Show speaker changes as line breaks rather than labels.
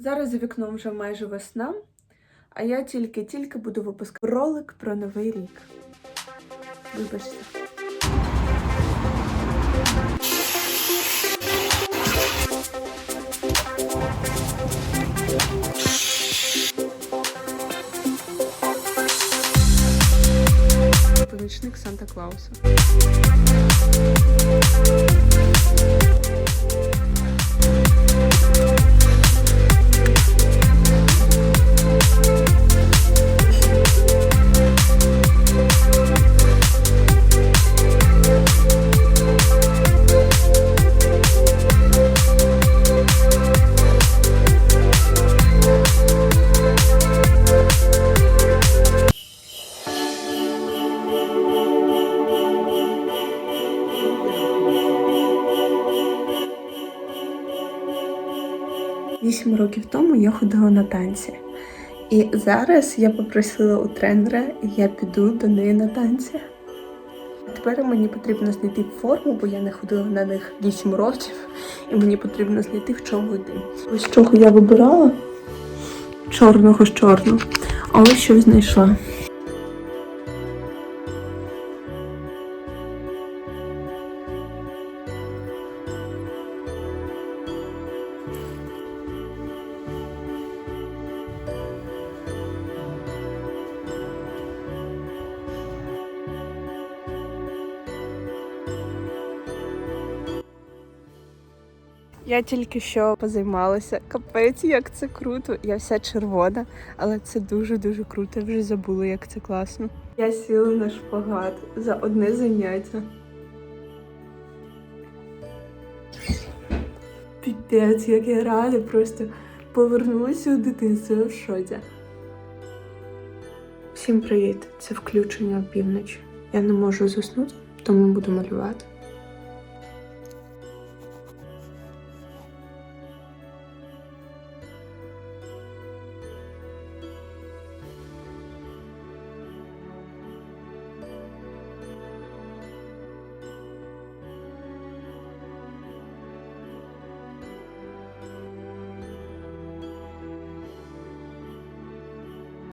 Зараз за вікном вже майже весна, а я тільки-тільки буду випускати ролик про новий рік. Вибачте. Помічник Санта Клауса. Вісім років тому я ходила на танці. І зараз я попросила у тренера, і я піду до неї на танці. Тепер мені потрібно знайти форму, бо я не ходила на них 8 років, і мені потрібно знайти в чому йти. Ось чого я вибирала чорного з чорного, а ось що знайшла. Я тільки що позаймалася. Капець, як це круто. Я вся червона, але це дуже-дуже круто. Я вже забула, як це класно. Я сіла на шпагат за одне заняття. Піпець, як я рада, просто повернулася у дитинство в шоці. Всім привіт! Це включення опівночі. Я не можу заснути, тому буду малювати.